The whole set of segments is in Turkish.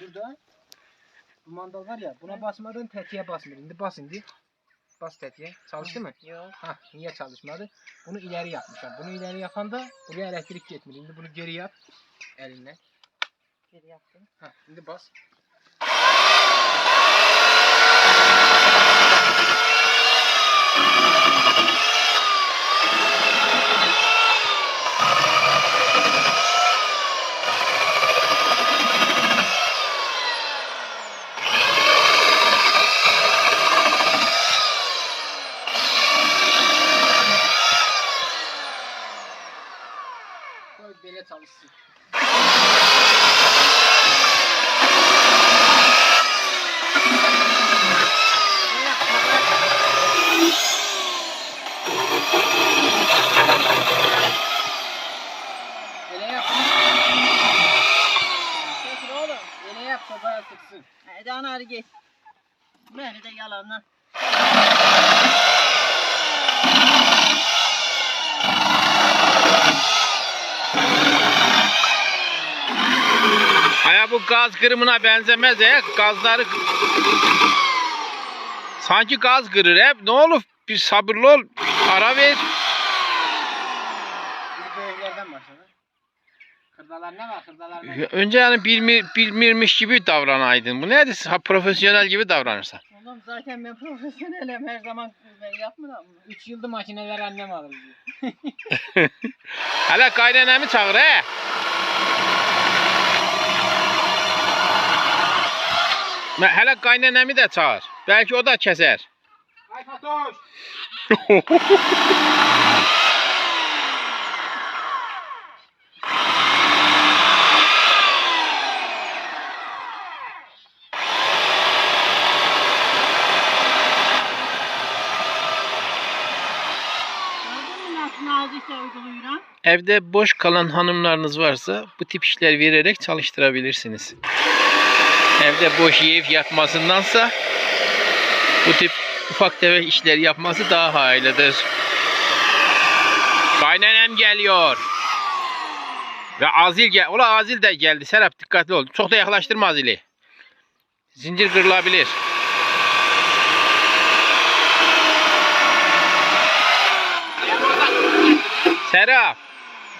Dur da. Bu mandal var ya buna basmadan tetiğe basmıyor. Şimdi bas şimdi. Bas tetiğe. Çalıştı mı? Yok. Ha niye çalışmadı? Bunu ileri yapmışlar. Bunu ileri yapan da buraya elektrik gitmiyor. Şimdi bunu geri yap. Elinle. Geri yaptım. Ha şimdi bas. Koy böyle çalışsın. Böyle yap. Getir oğlum. Böyle yap sobaya sıksın. Hadi anar git. Beni de yalanla. Aya bu gaz kırımına benzemez ya. Gazları sanki gaz kırır hep. Ne olur bir sabırlı ol. Ara ver. Bir de evlerden başladı. Var? Kırdalar ne var? Önce yani bilmir, bilmirmiş gibi davranaydın. Bu nedir? Ha, profesyonel gibi davranırsan. Oğlum zaten ben profesyonelim her zaman ben yapmıyorum. 3 yıldır makineler annem alır diyor. Hele kaynanamı çağır he. Me- Hele kaynanamı da çağır. Belki o da keser. Ay Fatoş! Gördün mü nasıl Evde boş kalan hanımlarınız varsa bu tip işler vererek çalıştırabilirsiniz. Evde boş yiyip yatmasındansa bu tip ufak tefek işler yapması daha hayırlıdır. Kaynanem geliyor. Ve Azil gel. Ola Azil de geldi. Serap dikkatli ol. Çok da yaklaştırma Azil'i. Zincir kırılabilir. Serap.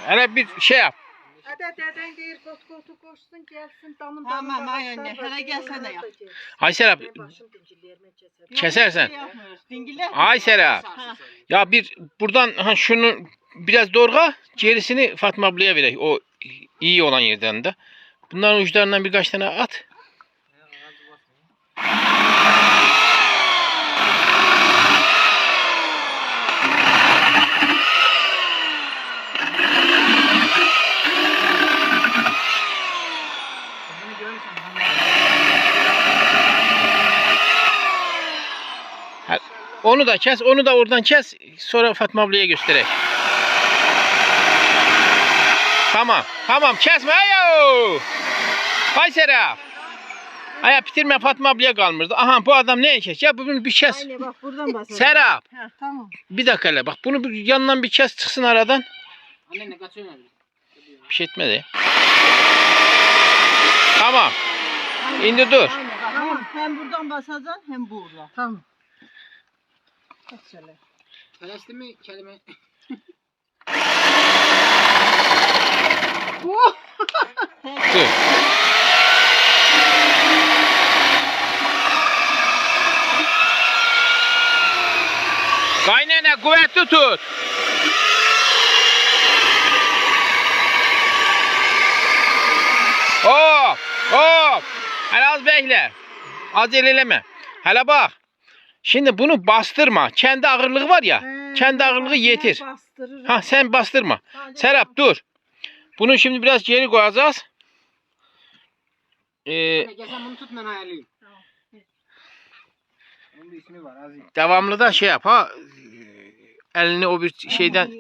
Hele bir şey yap. Hadi deden deyir kot koltuk koşsun gelsin damın Tamam, damın ay ağaçlar anne, hele gel sen de yap. atacağız. Ay Serap. Başım keser. Kesersen. şey yapmıyoruz. Dingiller. Ay Serap. Ha. Ya bir buradan ha şunu biraz doğruğa gerisini Fatma ablaya verek. O iyi olan yerden de. Bunların uçlarından birkaç tane at. Onu da kes, onu da oradan kes. Sonra Fatma ablaya gösterek. Tamam, tamam kesme. Ayo! Hay Serap. Aya bitirme Fatma ablaya kalmıştı. Aha bu adam ne kes? Ya bunu bir kes. Aynen bak buradan basalım. Serap. Ha, tamam. Bir dakika hele bak bunu bir yandan bir kes çıksın aradan. Anne ne kaçıyorsun? Bir şey etmedi. Tamam. İndi dur. Aynen bak hem, hem buradan basacaksın hem buradan. Tamam. Bak şöyle. Teleşti mi kelime? Dur. Kaynana kuvvetli tut. Hop hop. Hele az bekle. Acele eleme. Hele bak. Şimdi bunu bastırma. Kendi ağırlığı var ya. Kendi ağırlığı yetir. Ha sen bastırma. Hadi. Serap dur. Bunu şimdi biraz geri koyacağız. Ee, devamlı da şey yap ha. Elini o bir şeyden.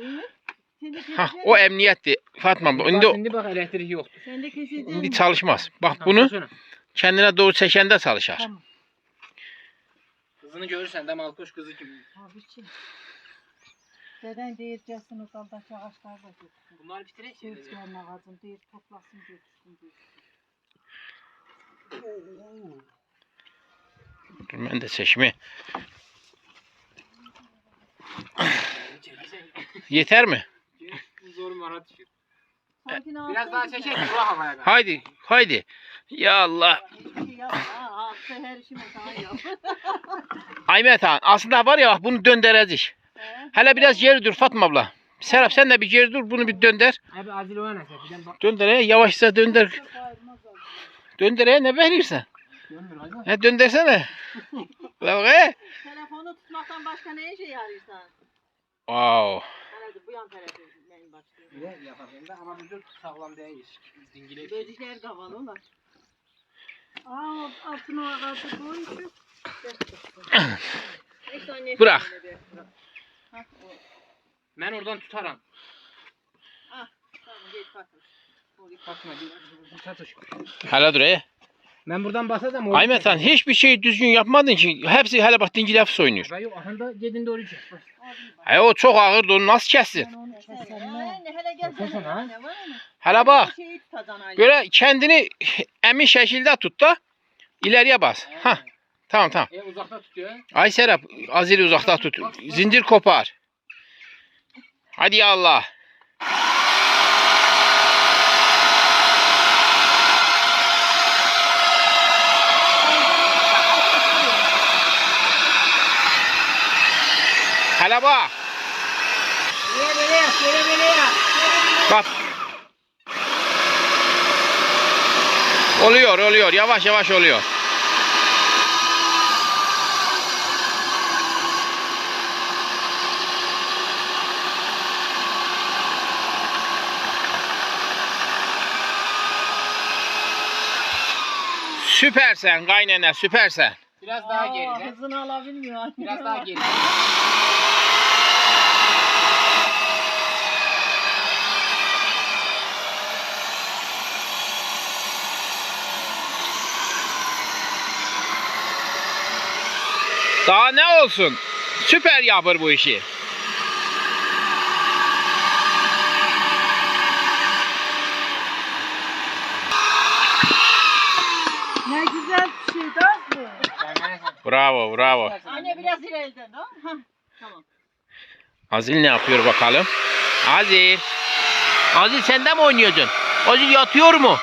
Ha o emniyetti. Fatma. Bak Şimdi, şimdi bak elektrik yok. Sen de keseceksin. şimdi çalışmaz. Bak bunu kendine doğru çekende çalışır. Tamam. Kızını görürsen de malkoş kızı gibi. Abi için. Deden değircesini o kaldaki ağaçlar da götürsün. Bunlar bitirek. Şey çıkarma lazım değil toplasın götürsün diyor. Dur ben de çeşmi. Yeter mi? Zor mara düşür. Biraz daha çekek. Bu havaya. Haydi, haydi. Ya Allah. şey. Aymet Han aslında var ya bak bunu döndüreceğiz. He? Hele biraz geri dur Fatma abla. Serap sen de bir geri dur bunu bir dönder. Abi acil o neyse. Bir de bak. Döndür he, yavaşça. Döndür he, ne verirsen. He döndersene. Bak he. Telefonu tutmaktan başka ne işe yarıyorsan? Wow. Bu yan tarafı de yapalım da ama dur sağlam değil. Dingile. Böcekler kavalı ulan. Aa altına ağacı anne. Bırak. Ben oradan tutarım. Ah, tamam bir satış. Hele dur he. Ben buradan basacağım. Aymet Han hiçbir şey düzgün yapmadın ki. Hepsi hele bak dingil hepsi oynuyor. Ben yok. Ahanda gedin doğru çek. He o çok ağırdı onu nasıl kessin? Hele sen. bak. Böyle kendini emin şekilde tut da ileriye bas. Ha tamam tamam. E uzakta tutuyor. Ay Serap Azili uzakta tut. Zincir kopar. Hadi ya Allah. Hele bak. Böyle böyle yap, böyle böyle yap. Bak. Oluyor oluyor yavaş yavaş oluyor. Süpersen kaynana süpersen. Biraz daha Aa, geride. Hızını alabilmiyor. Biraz daha geride. Daha ne olsun? Süper yapır bu işi. Ne güzel bir şey daha bu. Bravo bravo. Anne biraz ileriden mı? Hah, Tamam. Azil ne yapıyor bakalım? Azil. Azil sen de mi oynuyordun? Azil yatıyor mu?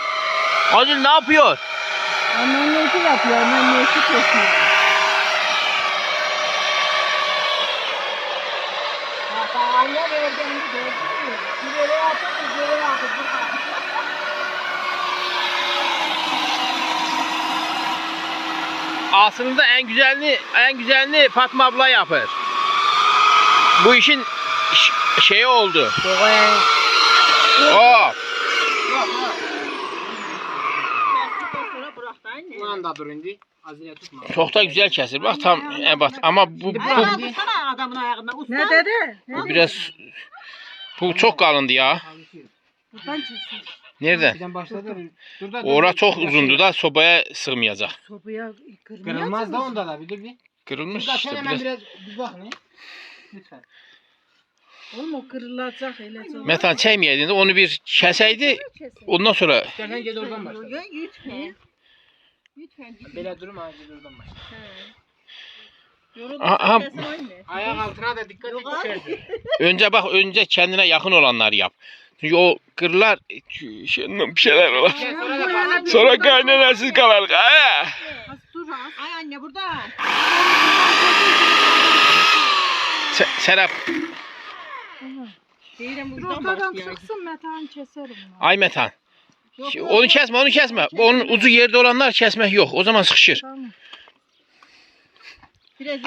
Azil ne yapıyor? Annen neyse yapıyor, annen neyse kesiyor. Bak anne verdiğini gördün mü? Aslında en güzelini en güzelini Fatma abla yapar. Bu işin şeyi oldu. Hop. Kestikten sonra bırak da anne. Bu anda dur indi. Azile tutma. Çok da güzel kesir. Bak tam ebat ama bu, bu, adamın ayağından. Usta. Ne dedi? bu biraz bu çok kalındı ya. Buradan kesin. Nerede? Birden başladı. Dur da. Ora çok uzundu da sobaya sığmayacak. Sobaya kırmıyor Kırılmaz da onda da bir dur bir. Kırılmış Dur da işte sen hemen biraz. biraz bir bak ne? Lütfen. Oğlum o kırılacak hele sonra. Metan çekmeyeydin de onu bir keseydi ondan sonra İstersen gel oradan başla. Lütfen. Lütfen. Böyle durma acil oradan başla. Aha. Ayak altına da dikkat et Yok abi. düşersin. önce bak önce kendine yakın olanları yap. Çünkü o kırlar şey, bir şeyler olur. Sonra kaynanasız kalır. Ha? Az dur az. Ay anne burada. Se- Serap, Değilim çıksın metan keserim. ay Metan. Yok, Onu kesme, onu kesme. Bu Onun ucu yerde olanlar kesmek yok. O zaman sıkışır. Tamam. Biraz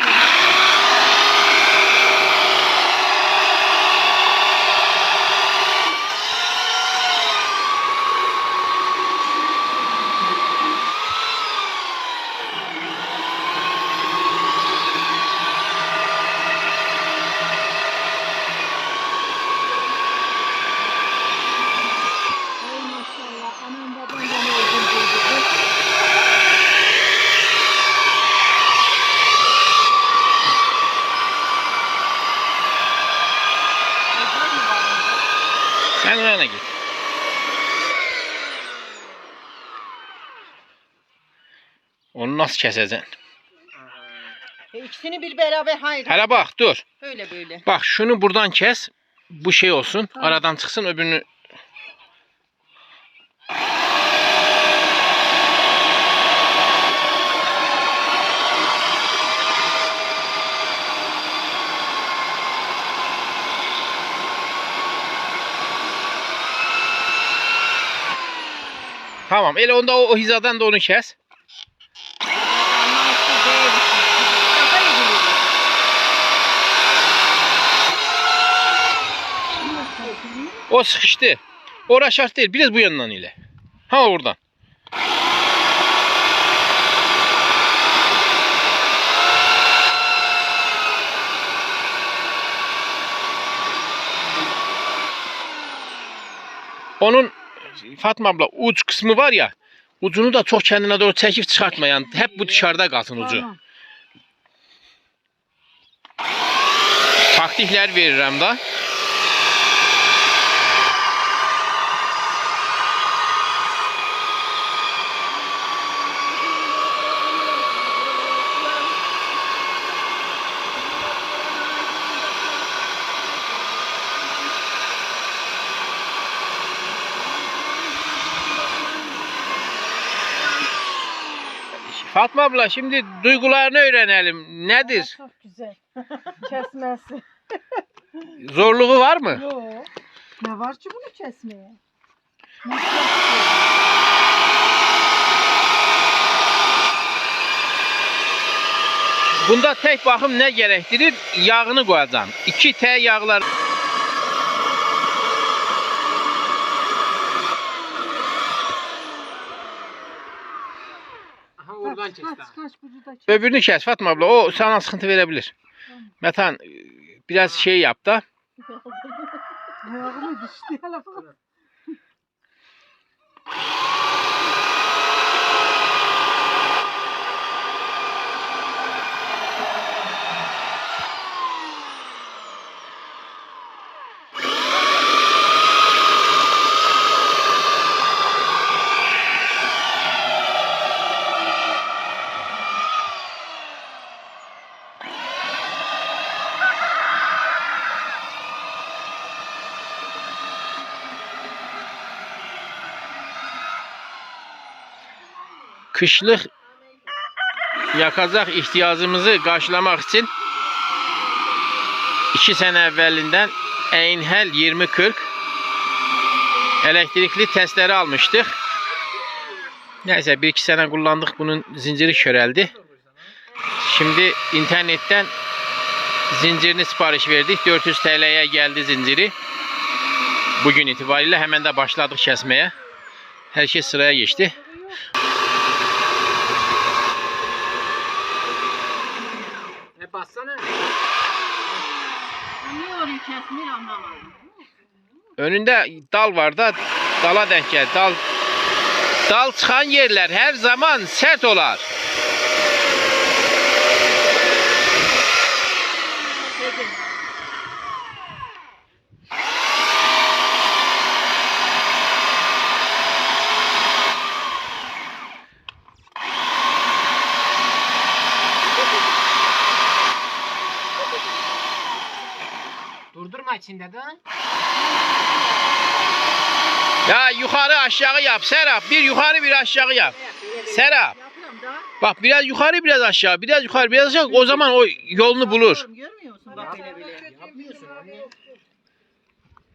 Onu nasıl keseceksin? E, ikisini bir beraber hayır. Hele bak dur. Öyle böyle. Bak şunu buradan kes. Bu şey olsun. Tamam. Aradan çıksın öbürünü. Tamam. Ele onda o, o hizadan da onu kes. Anlamsız değil. Şaka gibi. O sıkıştı. Ora şart değil. Biraz bu yandan ile. Ha oradan. Onun Fatma abla uç kısmı var ya ucunu da çok kendine doğru çekip çıkartma yani hep bu dışarıda kalsın ucu. Tamam. Taktikler verirəm da. Fatma abla şimdi duygularını öğrenelim. Nedir? Çok güzel. Kesmesi. Zorluğu var mı? Yok. Ne var ki bunu kesmeye? Bunda tek bakım ne gerektirir? Yağını koyacaksın. 2 T yağlar. Kaç kes kaç daha. kaç bunu da kes. Öbürünü kes Fatma abla. O sana sıkıntı verebilir. Metan e, biraz şey yap da. Ayağımı düştü. Hele Kışlık yakacak ihtiyacımızı karşılamak için 2 sene evvelinden Einhell 2040 elektrikli testleri almıştık. Neyse 1-2 sene kullandık bunun zinciri köreldi. Şimdi internetten zincirini sipariş verdik. 400 TL'ye geldi zinciri. Bugün itibariyle hemen de başladık kesmeye. Her şey sıraya geçti. E bassana. Niye orayı. Önünde dal var da dala denk gel. Dal dal çıkan yerler her zaman sert olar. De. Ya yukarı aşağı yap Serap. Bir yukarı bir aşağı yap. Serap. Bak biraz yukarı biraz aşağı. Biraz yukarı biraz aşağı. O zaman o yolunu bulur. Görmüyor musun? Bak hele bile. Yapmıyorsun anne.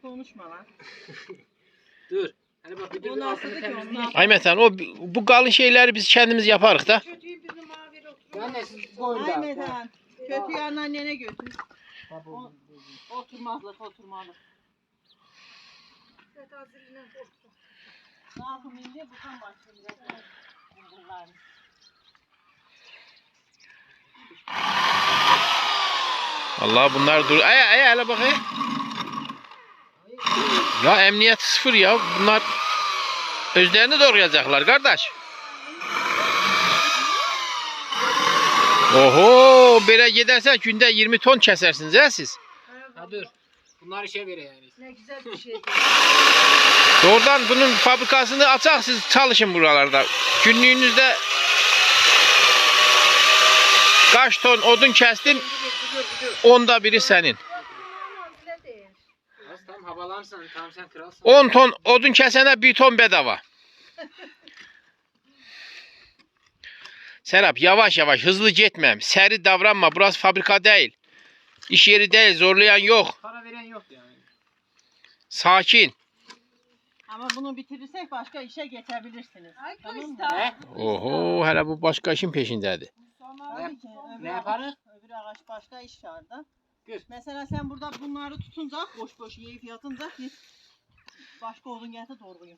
Konuşma lan. Dur. Hani bak bir nasıl altını o bu kalın şeyleri biz kendimiz yaparız da. Kötüyü bizim mavi oturuyor. Anne siz koyun Ay da. Medan. Kötü yanına annene götür. Oturmazlık oturmalık. Set hazırlığına korktu. Ne yapayım ince bu tam başlayacak. Allah bunlar dur. Ay ay hele bak ay. Ya emniyet sıfır ya. Bunlar özlerini doğrayacaklar kardeş. Oho, böyle giderse günde 20 ton kesersiniz ya siz. Ha dur. Bunlar işe veriyor yani. Ne güzel bir şey. Doğrudan bunun fabrikasını açarsınız çalışın buralarda. Günlüğünüzde Kaç ton odun kestin? Onda biri senin. Havalansan sen kralsın. 10 ton odun kesene 1 ton bedava. Serap yavaş yavaş hızlı gitmem. Seri davranma. Burası fabrika değil. İş yeri değil. Zorlayan yok. Para veren yok yani. Sakin. Ama bunu bitirirsek başka işe geçebilirsiniz. Ay Tamam mı? Oho hele bu başka işin. Öbür Ne ağaç- yaparız? Öbür ağaç başka iş var da. Göz. Mesela sen burada bunları tutunca, boş boş yiyip yatınca git. Başka odun getir doğruyu.